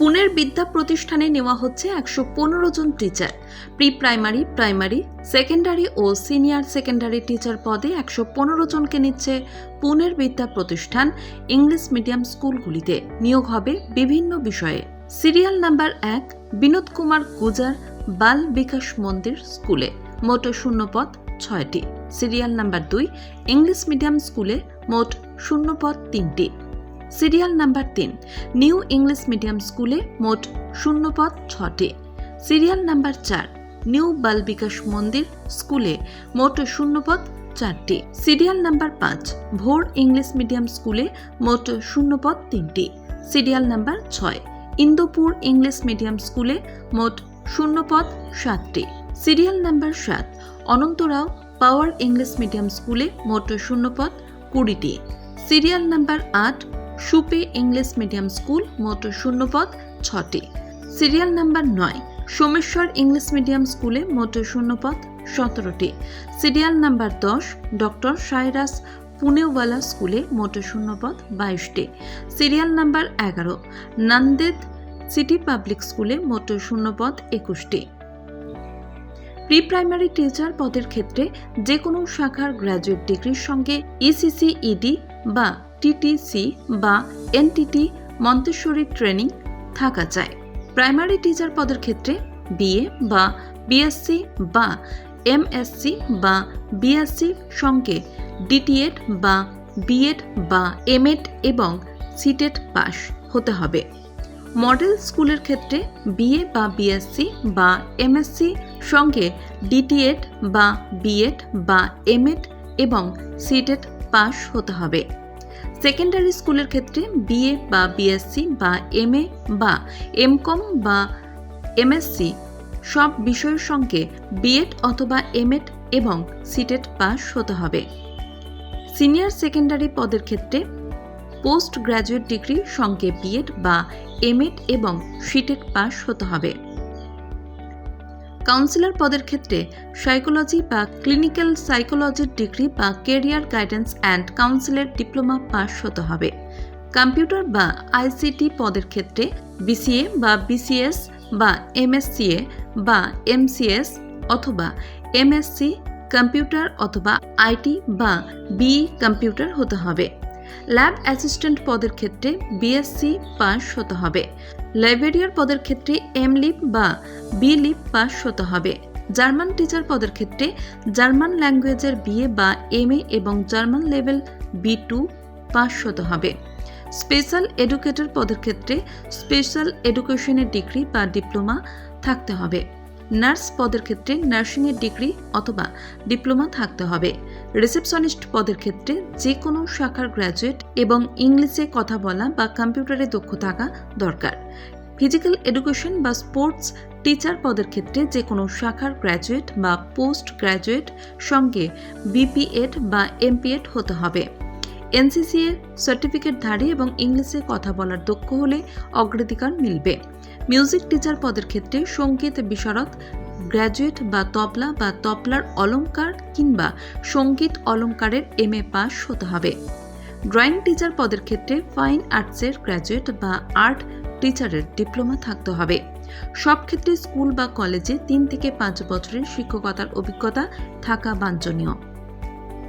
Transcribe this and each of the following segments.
পুনের বিদ্যা প্রতিষ্ঠানে নেওয়া হচ্ছে একশো পনেরো জন teacher pre primary primary secondary ও সিনিয়র সেকেন্ডারি টিচার পদে একশো পনেরো জনকে নিচ্ছে পুনের বিদ্যা প্রতিষ্ঠান ইংলিশ মিডিয়াম স্কুলগুলিতে। নিয়োগ হবে বিভিন্ন বিষয়ে। সিরিয়াল নাম্বার এক, বিনোদ কুমার গুজার বাল বিকাশ মন্দির স্কুলে। মোট শূন্যপদ ছয়টি। সিরিয়াল নাম্বার দুই, ইংলিশ মিডিয়াম স্কুলে মোট শূন্যপদ তিনটি। সিরিয়াল নাম্বার তিন, নিউ ইংলিশ মিডিয়াম স্কুলে মোট শূন্যপদ ছটি। সিরিয়াল নাম্বার চার, নিউ বাল বিকাশ মন্দির স্কুলে মোট শূন্যপদ চারটি। সিরিয়াল নাম্বার পাঁচ, ভোর ইংলিশ মিডিয়াম স্কুলে মোট শূন্যপদ তিনটি। সিরিয়াল নাম্বার ছয়, ইন্দোপুর ইংলিশ মিডিয়াম স্কুলে মোট শূন্যপদ সাতটি। সিরিয়াল নাম্বার সাত, অনন্তরাও পাওয়ার ইংলিশ মিডিয়াম স্কুলে মোট শূন্যপদ কুড়িটি। সিরিয়াল নাম্বার আট সুপে ইংলিশ মিডিয়াম স্কুল, মোট শূন্যপদ ছটি। সিরিয়াল নাম্বার নয়, সোমেশ্বর ইংলিশ মিডিয়াম স্কুলে মোট শূন্য শূন্যপদ সতেরোটি। সিরিয়াল নাম্বার দশ, ডক্টর সাইরাস পুনেওয়ালা স্কুলে মোট শূন্যপদ বাইশটি। সিরিয়াল নাম্বার এগারো, নান্দেদ সিটি পাবলিক স্কুলে মোট শূন্যপদ একুশটি। প্রি প্রাইমারি টিচার পদের ক্ষেত্রে যে কোনো শাখার গ্র্যাজুয়েট ডিগ্রির সঙ্গে ইসিসি ইডি বা টিটিসি বা এনটিটি মন্তেশ্বরী ট্রেনিং থাকা চাই প্রাইমারি টিচার পদের ক্ষেত্রে বিএ বা বিএসসি বা এমএসসি বা বিএসসি সঙ্গে ডিটিএড বা বিএড বা এমএড এবং সিটেড পাস হতে হবে। মডেল স্কুলের ক্ষেত্রে বিএ বা বিএসসি বা এমএসসি সঙ্গে ডিটিএড বা বিএড বা এমএড এবং সিটেড পাস হতে হবে। সেকেন্ডারি স্কুলের ক্ষেত্রে বিএ বা বিএসসি বা এমএ বা এম কম বা এমএসসি সব বিষয়ের সঙ্গে বিএড অথবা এমএড এবং সিটেড পাস হতে হবে। সিনিয়র সেকেন্ডারি পদের ক্ষেত্রে পোস্ট গ্র্যাজুয়েট ডিগ্রি সঙ্গে বিএড বা এমএড এবং সিটেড পাস হতে হবে। কাউন্সিলর পদের ক্ষেত্রে সাইকোলজি বা ক্লিনিক্যাল সাইকোলজির ডিগ্রি বা কেরিয়ার গাইডেন্স অ্যান্ড কাউন্সিলের ডিপ্লোমা পাস হতে হবে। কম্পিউটার বা আইসিটি পদের ক্ষেত্রে বিসিএ বা বিসিএস বা এমএসসিএ বা এমসিএস অথবা এমএসসি কম্পিউটার অথবা আইটি বা বি কম্পিউটার হতে হবে। ল্যাব অ্যাসিস্ট্যান্ট পদের ক্ষেত্রে বিএসসি পাস হতে হবে। লাইব্রেরিয়ার পদের ক্ষেত্রে এম লিপ বা বি লিপ পাস হতে হবে। জার্মান টিচার পদের ক্ষেত্রে জার্মান ল্যাঙ্গুয়েজের বিএ বা এম এবং German level B two pass হতে হবে। স্পেশাল এডুকেটর পদের ক্ষেত্রে স্পেশাল এডুকেশনের ডিগ্রি বা ডিপ্লোমা থাকতে হবে। নার্স পদের ক্ষেত্রে নার্সিংয়ের ডিগ্রি অথবা ডিপ্লোমা থাকতে হবে। রিসেপশনিস্ট পদের ক্ষেত্রে যে কোনো শাখার গ্র্যাজুয়েট এবং ইংলিশে কথা বলা বা কম্পিউটারে দক্ষ থাকা দরকার। ফিজিক্যাল এডুকেশন বা স্পোর্টস টিচার পদের ক্ষেত্রে যে কোনো শাখার গ্র্যাজুয়েট বা পোস্ট গ্র্যাজুয়েট সঙ্গে বিপিএড বা এমপিএড হতে হবে। এনসিসি সার্টিফিকেটধারী এবং ইংলিশে কথা বলার দক্ষ হলে অগ্রাধিকার মিলবে। মিউজিক টিচার পদের ক্ষেত্রে সংগীত বিশারদ, গ্র্যাজুয়েট বা তবলা বা তবলার অলঙ্কার কিংবা সংগীত অলংকারের এম এ পাস হতে হবে। ড্রয়িং টিচার পদের ক্ষেত্রে ফাইন আর্টসের গ্র্যাজুয়েট বা আর্ট টিচারের ডিপ্লোমা থাকতে হবে। সব ক্ষেত্রে স্কুল বা কলেজে তিন থেকে পাঁচ বছরের শিক্ষকতার অভিজ্ঞতা থাকা বাঞ্ছনীয়।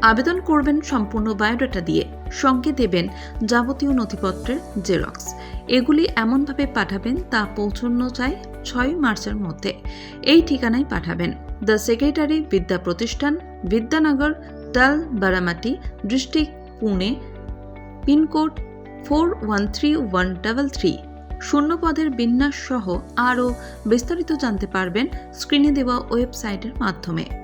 আবেদন করবেন সম্পূর্ণ বায়োডাটা দিয়ে। সঙ্গে দেবেন যাবতীয় নথিপত্রের জেরক্স। এগুলি এমনভাবে পাঠাবেন তা পৌঁছানো চাই ছয় মার্চের মধ্যে। এই ঠিকানায় পাঠাবেন। The secretary Vidya Pratishthan, Vidyanagar, Tal, Baramati, district, Pune, pin code four one three one double three. শূন্যপদের বিন্যাস সহ আরও বিস্তারিত জানতে পারবেন স্ক্রিনে দেওয়া ওয়েবসাইটের মাধ্যমে।